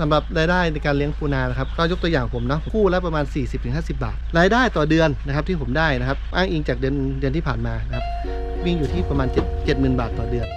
สำหรับรายได้ในการเลี้ยงปูนานะครับก็ยกตัวอย่างผมเนาะคู่ละประมาณ 40-50 บาท รายได้ต่อเดือนนะครับที่ผมได้นะครับ อ้างอิงจากเดือนเดือนที่ผ่านมานะครับวิ่งอยู่ที่ประมาณ 7 70,000 บาทต่อเดือน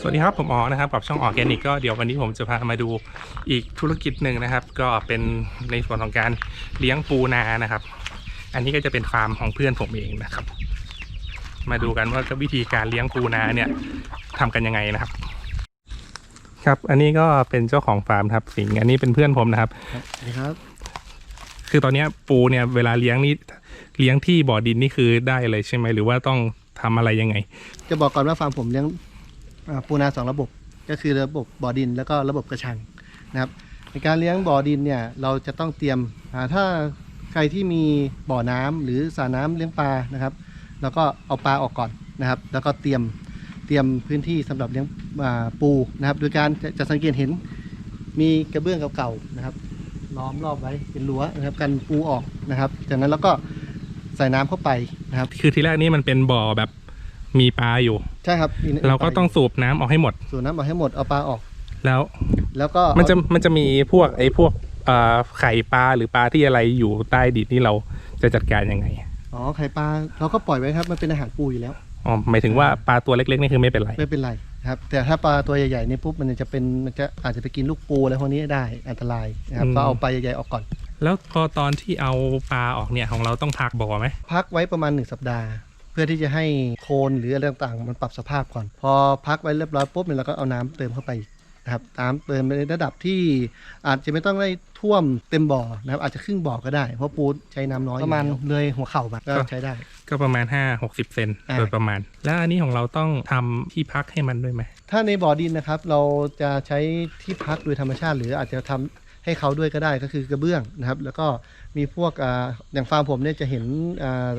สวัสดีครับผมอ๋อนะครับกับช่องออร์แกนิกก็เดี๋ยววันนี้ผมจะพามาดูอีกธุรกิจหนึ่งนะครับ ก็เป็นในส่วนของการเลี้ยงปูนานะครับ อันนี้ก็จะเป็นฟาร์มของเพื่อนผมเองนะครับ มาดูกันว่าวิธีการเลี้ยงปูนาเนี่ยทำกันยังไงนะครับ ครับ อันนี้ก็เป็นเจ้าของฟาร์มครับสิงห์อันนี้เป็นเพื่อนผมนะครับนะครับ คือตอนเนี้ยปูเนี่ยเวลาเลี้ยงนี่เลี้ยงที่บ่อดินนี่คือได้เลยใช่ไหมหรือว่าต้องทำอะไรยังไง จะบอกก่อนว่าฟาร์มผมเลี้ยงอ่าปูนาสองระบบ ก็คือระบบบ่อดินแล้วก็ระบบกระชังนะครับในการเลี้ยงบ่อดินเนี่ยเราจะต้องเตรียมอ่าถ้าใครที่มีบ่อน้ำหรือสระน้ำเลี้ยงปลานะครับ แล้วก็เอาปลาออกก่อนนะครับ แล้วก็เตรียมเตรียมพื้นที่สำหรับเลี้ยงอ่าปูนะครับ โดยการจะจะสังเกตเห็นมีกระเบื้องเก่าๆนะครับล้อมรอบไว้เป็นรั้วนะครับกันปูออกนะครับ จากนั้นเราก็ใส่น้ำเข้าไปนะครับ คือทีแรกนี่มันเป็นบ่อแบบมีปลาอยู่ ใช่ครับมีเราก็ต้องสูบน้ำออกให้หมด สูบน้ำออกให้หมดเอาปลาออก แล้ว แล้วก็มันจะมันจะมีพวกไอ้พวกเอ่อไข่ปลาหรือปลาที่อะไรอยู่ใต้ดินนี่เราจะจัดการยังไง อ๋อไข่ปลาเราก็ปล่อยไว้ครับ มันเป็นอาหารปูอยู่แล้ว อ๋อหมายถึงว่าปลาตัวเล็กๆนี่คือไม่เป็นไร ไม่เป็นไรนะครับ แต่ถ้าปลาตัวใหญ่ๆนี่ปุ๊บมันจะเป็นมันจะอาจจะไปกินลูกปูอะไรพวกนี้ได้อันตรายนะครับก็เอาปลาใหญ่ๆออกก่อน แล้วพอตอนที่เอาปลาออกเนี่ยของเราต้องพักบ่อไหมพักไว้ประมาณ 1 สัปดาห์ เพื่อที่จะให้โคลนหรืออะไรต่างๆ มันปรับสภาพก่อน พอพักไว้เรียบร้อยปุ๊บเนี่ยเราก็เอาน้ำเติมเข้าไป นะครับน้ำเติมในระดับที่อาจจะไม่ต้องได้ท่วมเต็มบ่อนะครับอาจจะครึ่งบ่อก็ได้ เพราะปูใช้น้ำน้อยประมาณเลยหัวเข่ามาก็ใช้ได้ ก็ประมาณ 5 60 เซนอ่าโดยประมาณ แล้วอันนี้ของเราต้องทำที่พักให้มันด้วยไหมถ้าในบ่อดินนะครับเราจะใช้ที่พักโดยธรรมชาติ หรืออาจจะทำให้เขาด้วยก็ได้ก็คือกระเบื้องนะครับ แล้วก็มีพวกอาอย่างฟาร์มผมเนี่ยจะเห็นอ่า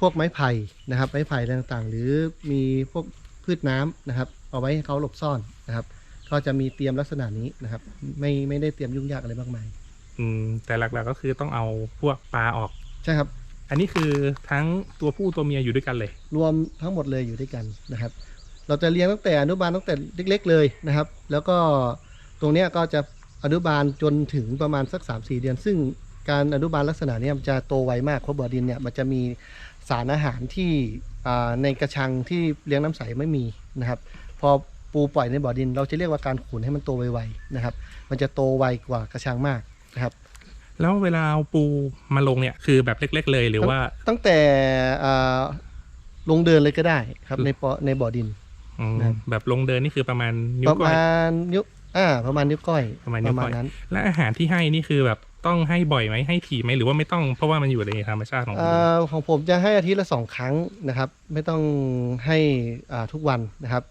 พวกไม้ไผ่นะครับไม้ไผ่อะไรต่างๆ หรือมีพวกพืชน้ำนะครับ เอาไว้ให้เขาหลบซ่อนนะครับ ก็จะมีเตรียมลักษณะนี้นะครับ ไม่ไม่ได้เตรียมยุ่งยากอะไรมากมาย อืมแต่หลักๆก็คือต้องเอาพวกปลาออก ใช่ครับ อันนี้คือทั้งตัวผู้ตัวเมียอยู่ด้วยกันเลย รวมทั้งหมดเลยอยู่ด้วยกันนะครับ เราจะเลี้ยงตั้งแต่อนุบาลตั้งแต่เล็ก ๆ เลยนะครับ แล้วก็ตรงเนี้ยก็จะอนุบาลจนถึงประมาณสัก 3-4 เดือน ซึ่งการอนุบาลลักษณะเนี้ยมันจะโตไวมากเพราะบ่อดินเนี่ยมันจะมีสารอาหารที่อ่าในกระชังที่เลี้ยงน้ำใสไม่มีนะครับ พอ ปูปล่อยในบ่อดิน เราจะเรียกว่าการขุนให้มันโตไวๆนะครับ มันจะโตไวกว่ากระชังมากนะครับ แล้วเวลาเอาปูมาลงเนี่ยคือแบบเล็ก ๆ เลยหรือว่าตั้งแต่อ่าลงเดินเลยก็ได้ครับในปอในบ่อดินอืมครับแบบลงเดินนี่คือประมาณนิ้ปวระก้อยมาณนิ้วอ่าประมาณนิ้วก้อยประมาณนิ้วก้อยนั้น และอาหารที่ให้นี่คือแบบต้องให้บ่อยไหมให้ถี่ไหมหรือว่าไม่ต้องเพราะว่ามันอยู่ในธรรมชาติของมันอ่าของผมจะให้อาทิตย์ละสองครั้งนะครับ ไม่ต้องให้อ่าทุกวันนะครับ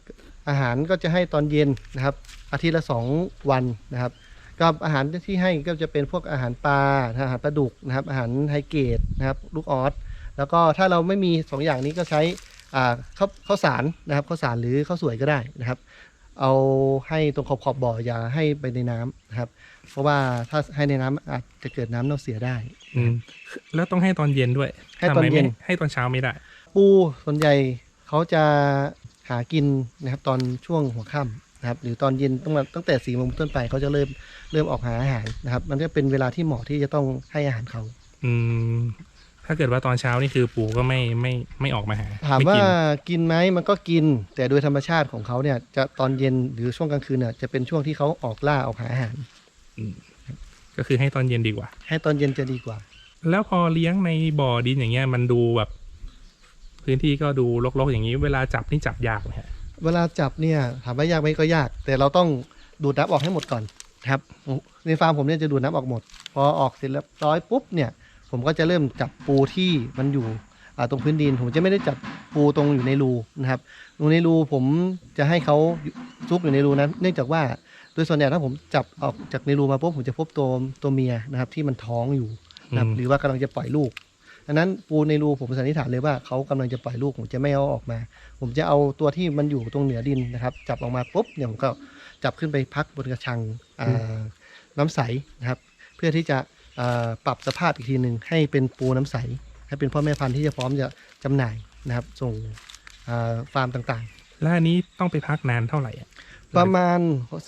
อาหารก็จะให้ตอนเย็นนะครับ อาทิตย์ละสองวันนะครับก็อาหารที่ให้ก็จะเป็นพวกอาหารปลาอาหารปลาดุกนะครับ อาหารไฮเกรดนะครับลูกออสแล้วก็ถ้าเราไม่มีสองอย่างนี้ก็ใช้อ่าข้าวข้าวสารนะครับข้าวสารหรือข้าวสวยก็ได้นะครับ เอาให้ตรงขอบขอบบ่ออย่าให้ไปในน้ำนะครับ เพราะว่าถ้าให้ในน้ำอาจจะเกิดน้ำเน่าเสียได้อืมแล้วต้องให้ตอนเย็นด้วยให้ตอนเย็นทำไมไม่ให้ตอนเช้าไม่ได้ ปูส่วนใหญ่เขาจะ หากินนะครับตอนช่วงหัวค่ำนะครับหรือตอนเย็นตั้งแต่ตั้งแต่สี่โมงต้นไปเขาจะเริ่มเริ่มออกหาอาหารนะครับ มันก็เป็นเวลาที่เหมาะที่จะต้องให้อาหารเขา อืมถ้าเกิดว่าตอนเช้านี่คือปูก็ไม่ไม่ไม่ออกมาหาถามไว่ากินกินไหมมันก็กิน แต่โดยธรรมชาติของเขาเนี่ย จะตอนเย็นหรือช่วงกลางคืนเนี่ยจะเป็นช่วงที่เขาออกล่าออกหาอาหารก็คือให้ตอนเย็นดีกว่า ให้ตอนเย็นจะดีกว่า แล้วพอเลี้ยงในบ่อดินอย่างเงี้ยมันดูแบบ พื้นที่ก็ดูรกๆอย่างนี้ เวลาจับนี่จับยากไหมฮะเวลาจับเนี่ยถามว่ายากไหมก็ยาก แต่เราต้องดูดน้ำออกให้หมดก่อนครับในฟาร์มผมเนี่ยจะดูดน้ำออกหมด พอออกเสร็จเรียบร้อยปุ๊บเนี่ยผมก็จะเริ่มจับปูที่มันอยู่อ่าตรงพื้นดิน ผมจะไม่ได้จับปูตรงอยู่ในรูนะครับรูในรูผมจะให้เขาซุกอยู่ในรูนั้น เนื่องจากว่าโดยส่วนใหญ่ถ้าผมจับออกจากในรูมาปุ๊บผมจะพบตัวตัวเมียนะครับที่มันท้องอยู่นะครับอืมหรือว่ากำลังจะปล่อยลูก ดังนั้นปูในรูผมสันนิษฐานเลยว่าเขากำลังจะปล่อยลูกผมจะไม่เอาออกมา ผมจะเอาตัวที่มันอยู่ตรงเหนือดินนะครับ จับออกมาปุ๊บเนี่ยผมก็จับขึ้นไปพักบนกระชังอ่าน้ำใสนะครับ เพื่อที่จะอ่าปรับสภาพอีกทีหนึ่งให้เป็นปูน้ำใสให้เป็นพ่อแม่พันธุ์ที่จะพร้อมจะจำหน่ายนะครับ ส่งอ่าฟาร์มต่างแล้วอันนี้ต้องไปพักนานเท่าไหร่อะๆประมาณ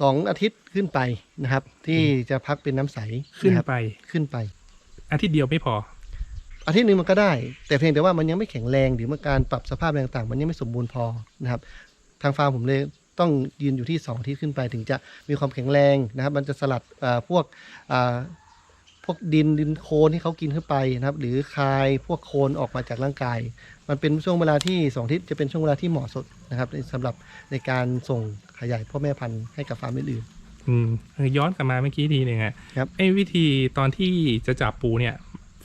สองอาทิตย์ขึ้นไปนะครับ ที่จะพักเป็นน้ำใสขึ้นะรับไปขึ้นไป อาทิตย์เดียวไม่พอ อาทิตย์หนึ่งมันก็ได้ แต่เพียงแต่ว่ามันยังไม่แข็งแรงหรือว่าการปรับสภาพอะไรต่างๆ มันยังไม่สมบูรณ์พอนะครับ ทางฟาร์มผมเลยต้องยืนอยู่ที่ 2 อาทิตย์ขึ้นไปถึงจะมีความแข็งแรงนะครับ มันจะสลัดเอ่อพวกอ่าพวกดินดินโคลนที่เขากินเข้าไปนะครับ หรือคายพวกโคลนออกมาจากร่างกาย มันเป็นช่วงเวลาที่สองอาทิตย์จะเป็นช่วงเวลาที่เหมาะสมนะครับสำหรับในการส่งขยายพ่อแม่พันธุ์ให้กับฟาร์มอื่นอืมเออย้อนกลับมาเมื่อกี้ทีหนึ่งอะครับไอ้วิธีตอนที่จะจับปูเนี่ย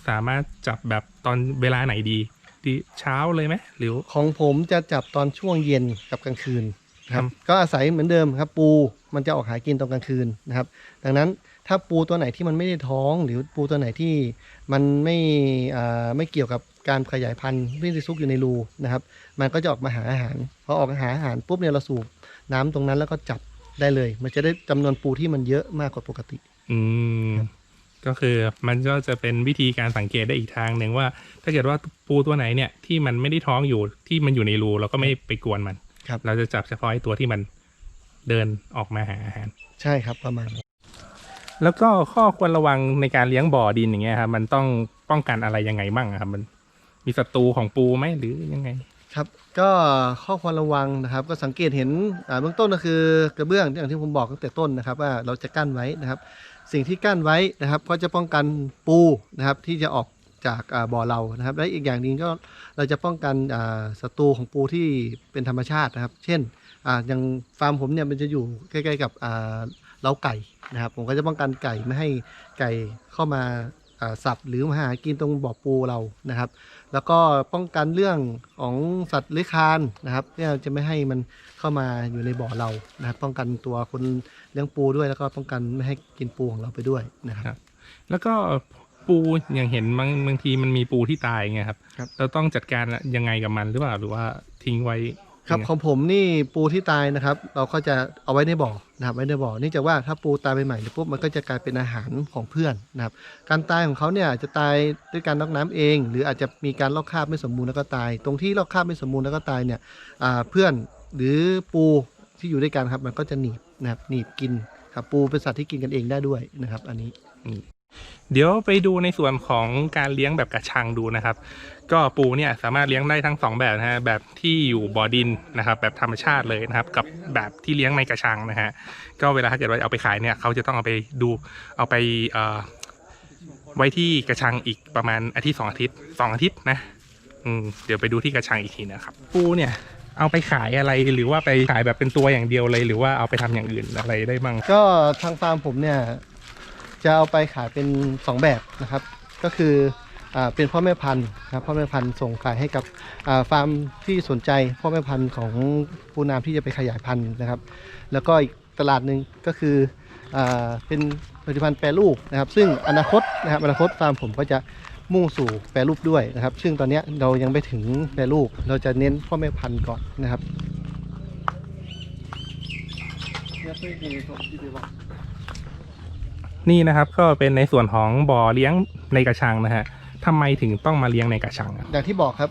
สามารถจับแบบตอนเวลาไหนดีดีเช้าเลยไหมหรือๆของผมจะจับตอนช่วงเย็นกับกลางคืนนะครัครับบก็อาศัยเหมือนเดิมครับ ปูมันจะออกหากินตอนกลางคืนนะครับ ดังนั้นถ้าปูตัวไหนที่มันไม่ได้ท้อง หรือปูตัวไหนที่มันไม่อ่าไม่เกี่ยวกับการขยายพันธุ์ที่จะซุกอยู่ในรูนะครับ มันก็จะออกมาหาอาหารพอออกมาหาอาหารปุ๊บเนี่ยเราสูบน้ำตรงนั้นแล้วก็จับได้เลย มันจะได้จำนวนปูที่มันเยอะมากกว่าปกติ อืม ก็คือมันก็จะเป็นวิธีการสังเกตได้อีกทางหนึ่งว่า ถ้าเกิดว่าปูตัวไหนเนี่ยที่มันไม่ได้ท้องอยู่ที่มันอยู่ในรูเราก็ไม่ไปกวนมันครับเราจะจับเฉพาะไอ้ตัวที่มันเดินออกมาหาอาหาร ใช่ครับประมาณนั้นแล้วก็ข้อควรระวังในการเลี้ยงบ่อดินอย่างเงี้ยครับมันต้องป้องกันอะไรยังไงบ้างอะครับ มันมีศัตรูของปูไหมหรือยังไงครับก็ข้อควรระวังนะครับ ก็สังเกตเห็นอ่าเบื้องต้นก็คือกระเบื้องอย่างที่ผมบอกตั้งแต่ต้นนะครับ ว่าเราจะกั้นไว้นะครับ สิ่งที่กั้นไว้นะครับ ก็จะป้องกันปูนะครับที่จะออกจากบ่อเรานะครับ และอีกอย่างหนึ่งก็เราจะป้องกันศัตรูของปูที่เป็นธรรมชาตินะครับ เช่นออย่างฟาร์มผมเนี่ยมันจะอยู่ใกล้ ๆ กับเล้าไก่นะครับ ผมก็จะป้องกันไก่ไม่ให้ไก่เข้ามา อ่าสับหรือมาหากินตรงบ่อปูเรานะครับ แล้วก็ป้องกันเรื่องของสัตว์เลื้อยคลานนะครับเนี่ยจะไม่ให้มันเข้ามาอยู่ในบ่อเรานะครับป้องกันตัวคนเลี้ยงปูด้วยแล้วก็ป้องกันไม่ให้กินปูของเราไปด้วยนะครับครับแล้วก็ปูอย่างเห็นบางบางทีมันมีปูที่ตายไงครับครับ เราต้องจัดการยังไงกับมันหรือเปล่าหรือว่าทิ้งไว้ ครับยังไงของผมนี่ปูที่ตายนะครับ เราก็จะเอาไว้ในบ่อนะครับไว้ในบ่อเนื่องจากว่าถ้าปูตายไปใหม่เนี่ยปุ๊บมันก็จะกลายเป็นอาหารของเพื่อนนะครับ การตายของเขาเนี่ยอาจจะตายด้วยการน็อกน้ำเอง หรืออาจจะมีการลอกคราบไม่สมบูรณ์แล้วก็ตาย ตรงที่ลอกคราบไม่สมบูรณ์แล้วก็ตายเนี่ยอ่าเพื่อนหรือปูที่อยู่ด้วยกันครับ มันก็จะหนีบนะครับหนีบกินครับปูเป็นสัตว์ที่กินกันเองได้ด้วยนะครับ อันนี้ เดี๋ยวไปดูในส่วนของการเลี้ยงแบบกระชังดูนะครับ ก็ปูเนี่ยสามารถเลี้ยงได้ทั้งสองแบบนะฮะแบบที่อยู่บ่อดินนะครับ แบบธรรมชาติเลยนะครับ กับแบบที่เลี้ยงในกระชังนะฮะก็เวลาถ้าเกิดว่าเอาไปขายเนี่ยเขาจะต้องเอาไปดูเอาไปไว้ที่กระชังอีกประมาณอาทิตย์สองอาทิตย์สองอาทิตย์นะเดี๋ยวไปดูที่กระชังอีกทีนะครับ ปูเนี่ยเอาไปขายอะไรหรือว่าไปขายแบบเป็นตัวอย่างเดียวเลย หรือว่าเอาไปทำอย่างอื่นอะไรได้บ้างก็ทางฟาร์มผมเนี่ย จะเอาไปขายเป็น 2 แบบนะครับ ก็คืออเป็นพ่อแม่พันธุ์นะครับพ่อแม่พันธุ์ส่งขายให้กับฟาร์มที่สนใจพ่อแม่พันธุ์ของปูนามที่จะไปขยายพันธุ์นะครับ แล้วก็อีกตลาดหนึ่งก็คืออเป็นผลิตภัณฑ์แปรรูปนะครับ ซึ่งอนาคตนะครับอนาคตฟาร์มผมก็จะมุ่งสู่แปรรูปด้วยนะครับ ซึ่งตอนนี้เรายังไม่ถึงแปรรูป เราจะเน้นพ่อแม่พันธุ์ก่อนนะครับ นี่นะครับก็เป็นในส่วนของบ่อเลี้ยงในกระชังนะฮะทำไมถึงต้องมาเลี้ยงในกระชังอะอย่างที่บอกครับ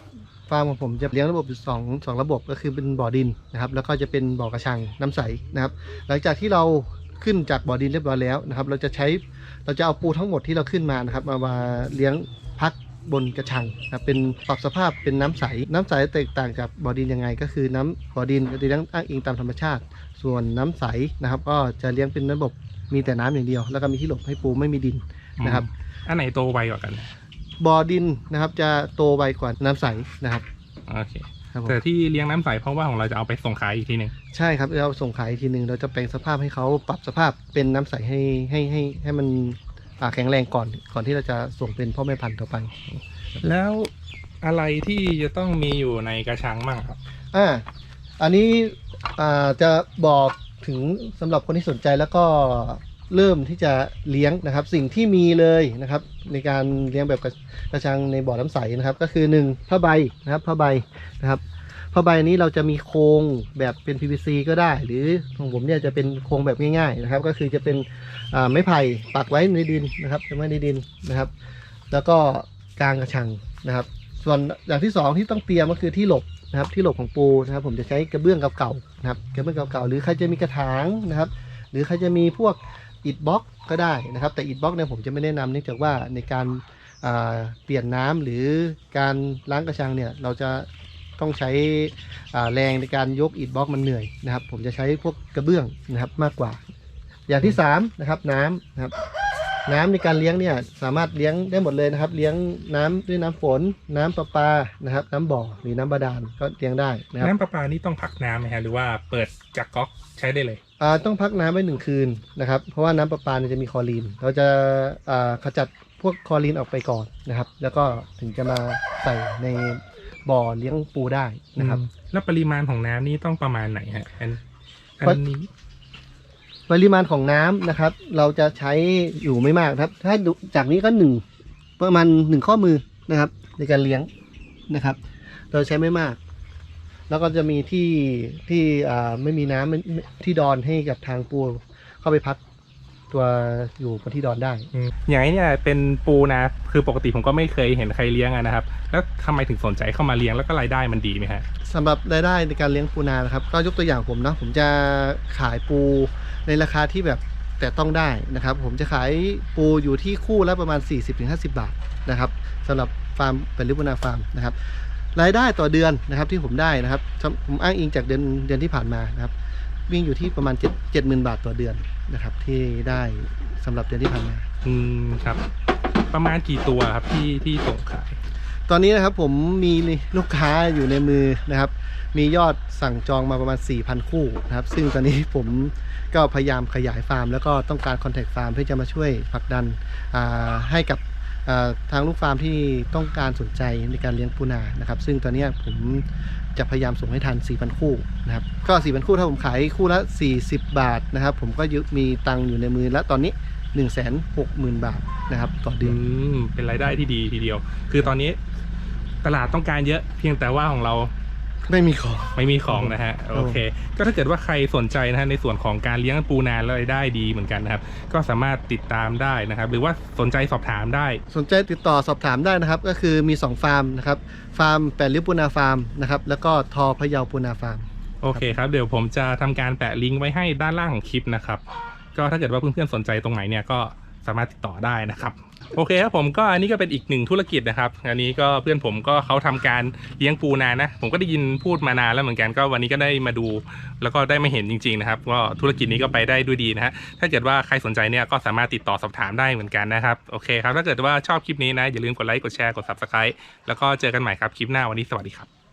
ฟาร์มของผมจะเลี้ยงระบบอยู่สองสองระบบก็คือเป็นบ่อดินนะครับ แล้วก็จะเป็นบ่อกระชังน้ำใสนะครับ หลังจากที่เราขึ้นจากบ่อดินเรียบร้อยแล้วนะครับ เราจะใช้เราจะเอาปูทั้งหมดที่เราขึ้นมานะครับ มามาเลี้ยงพักบนกระชังนะครับเป็นปรับสภาพเป็นน้ำใส น้ำใสแตกต่างจากบ่อดินยังไง ก็คือน้ำบ่อดินจะเลี้ยงอ้างอิงตามธรรมชาติ ส่วนน้ำใสนะครับ ก็จะเลี้ยงเป็นระบบ มีแต่น้ำอย่างเดียว แล้วก็มีที่หลบให้ปูไม่มีดินนะครับ อันไหนโตไวกว่ากันบ่อดินนะครับ จะโตไวกว่าน้ำใสนะครับโอเคครับผมแต่ที่เลี้ยงน้ำใสเพราะว่าของเราจะเอาไปส่งขายอีกทีหนึ่งใช่ครับเราส่งขายอีกทีหนึ่งเราจะแปลงสภาพให้เขาปรับสภาพเป็นน้ำใสให้ให้ให้ให้มันอ่าแข็งแรงก่อนก่อนที่เราจะส่งเป็นพ่อแม่พันธุ์ต่อไป แล้วอะไรที่จะต้องมีอยู่ในกระชังบ้างครับ อ่า อันนี้อ่าจะบอก ถึงสำหรับคนที่สนใจแล้วก็เริ่มที่จะเลี้ยงนะครับ สิ่งที่มีเลยนะครับ ในการเลี้ยงแบบกระชังในบ่อน้ำใสนะครับ ก็คือหนึ่งผ้าใบนะครับผ้าใบนะครับผ้าใบนี้เราจะมีโครงแบบเป็น PVC ก็ได้ หรือของผมเนี่ยจะเป็นโครงแบบง่ายๆนะครับ ก็คือจะเป็นไม้ไผ่ปักไว้ในดินนะครับไว้ในดินนะครับ แล้วก็กลางกระชังนะครับ ส่วนอย่างที่สองที่ต้องเตรียมก็คือที่หลบ นะครับที่หลบของปูนะครับ ผมจะใช้กระเบื้องเก่าๆนะครับกระเบื้องเก่าๆหรือใครจะมีกระถางนะครับ หรือใครจะมีพวกอิฐบล็อกก็ได้นะครับ แต่อิฐบล็อกเนี่ยผมจะไม่แนะนำเนื่องจากว่าในการเปลี่ยนน้ำหรือการล้างกระชังเนี่ยเราจะต้องใช้แรงในการยกอิฐบล็อกมันเหนื่อยนะครับ ผมจะใช้พวกกระเบื้องนะครับมากกว่า อย่างที่สามนะครับน้ำนะครับ น้ำในการเลี้ยงเนี่ยสามารถเลี้ยงได้หมดเลยนะครับ เลี้ยงน้ำด้วยน้ำฝน น้ำประปานะครับ น้ำบ่อหรือน้ำบาดาลก็เลี้ยงได้นะครับน้ำประปานี่ต้องพักน้ำไหมฮะหรือว่าเปิดจากก๊อกใช้ได้เลยอ่าต้องพักน้ำไว้หนึ่งคืนนะครับ เพราะว่าน้ำประปาเนี่ยจะมีคลอรีน เราจะอ่าขจัดพวกคลอรีนออกไปก่อนนะครับ แล้วก็ถึงจะมาใส่ในบ่อเลี้ยงปูได้นะครับอืมแล้วปริมาณของน้ำนี่ต้องประมาณไหนฮะอันอันนี้ ปริมาณของน้ำนะครับ เราจะใช้อยู่ไม่มากครับ ถ้าจากนี้ก็หนึ่งประมาณหนึ่งข้อมือนะครับ ในการเลี้ยงนะครับ เราใช้ไม่มาก แล้วก็จะมีที่ที่ไม่มีน้ำไม่ไม่ที่ดอนให้กับทางปูเข้าไปพัก ตัวอยู่บนที่ดอนได้อืมอย่างนี้เนี่ยเป็นปูนาคือปกติผมก็ไม่เคยเห็นใครเลี้ยงอะนะครับ แล้วทำไมถึงสนใจเข้ามาเลี้ยงแล้วก็รายได้มันดีไหมฮะสำหรับรายได้ในการเลี้ยงปูนานะครับก็ยกตัวอย่างผมเนาะผมจะขายปูในราคาที่แบบแต่ต้องได้นะครับ ผมจะขายปูอยู่ที่คู่ละประมาณ 40-50 บาทนะครับสำหรับฟาร์มเป็นลิปูนาฟาร์มนะครับรายได้ต่อเดือนนะครับที่ผมได้นะครับ ผมอ้างอิงจากเดือนเดือนที่ผ่านมานะครับ วิ่งอยู่ที่ประมาณ7 70,000 บาทต่อเดือนนะครับ ที่ได้สำหรับเดือนที่ผ่านมา อืมครับ ประมาณกี่ตัวครับที่ที่ส่งขาย ตอนนี้นะครับผมมีลูกค้าอยู่ในมือนะครับ มียอดสั่งจองมาประมาณ 4,000 คู่นะครับ ซึ่งตอนนี้ผมก็พยายามขยายฟาร์ม แล้วก็ต้องการคอนแทคฟาร์มเพื่อจะมาช่วยผลักดันอ่าให้กับอ่า ทางลูกฟาร์มที่ต้องการสนใจในการเลี้ยงปูนานะครับ ซึ่งตอนนี้ผมจะพยายามส่งให้ทัน 4,000 คู่นะครับ ก็ 4,000 คู่ถ้าผมขายคู่ละ 40 บาทนะครับ ผมก็ยมีตังค์อยู่ในมือและตอนนี้ 160,000 บาทนะครับต่อเดือนเป็นรายได้ที่ดีทีเดียว คือตอนนี้ตลาดต้องการเยอะเพียงแต่ว่าของเรา ไม่มีของ ไม่มีของนะฮะครับโอเค ก็ถ้าเกิดว่าใครสนใจนะฮะในส่วนของการเลี้ยงปูนาแล้วรายได้ดีเหมือนกันนะครับ ก็สามารถติดตามได้นะครับ หรือว่าสนใจสอบถามได้ สนใจติดต่อสอบถามได้นะครับ ก็คือมี 2 ฟาร์มนะครับ ฟาร์มแปดริ้วปูนาฟาร์มนะครับ แล้วก็ทอพะเยาปูนาฟาร์ม โอเคครับ เดี๋ยวผมจะทำการแปะลิงก์ไว้ให้ด้านล่างของคลิปนะครับ ก็ถ้าเกิดว่าเพื่อนๆสนใจตรงไหนเนี่ยก็ สามารถติดต่อได้นะครับ โอเคครับผมก็อันนี้ก็เป็นอีกหนึ่งธุรกิจนะครับ อันนี้ก็เพื่อนผมก็เขาทำการเลี้ยงปูนานะ ผมก็ได้ยินพูดมานานแล้วเหมือนกันก็วันนี้ก็ได้มาดู แล้วก็ได้มาเห็นจริง ๆ นะครับ ก็ธุรกิจนี้ก็ไปได้ด้วยดีนะฮะถ้าเกิดว่าใครสนใจเนี่ยก็สามารถติดต่อสอบถามได้เหมือนกันนะครับโอเคครับถ้าเกิดว่าชอบคลิปนี้นะอย่าลืมกดไลค์กดแชร์กด subscribe แล้วก็เจอกันใหม่ครับคลิปหน้าวันนี้สวัสดีครับ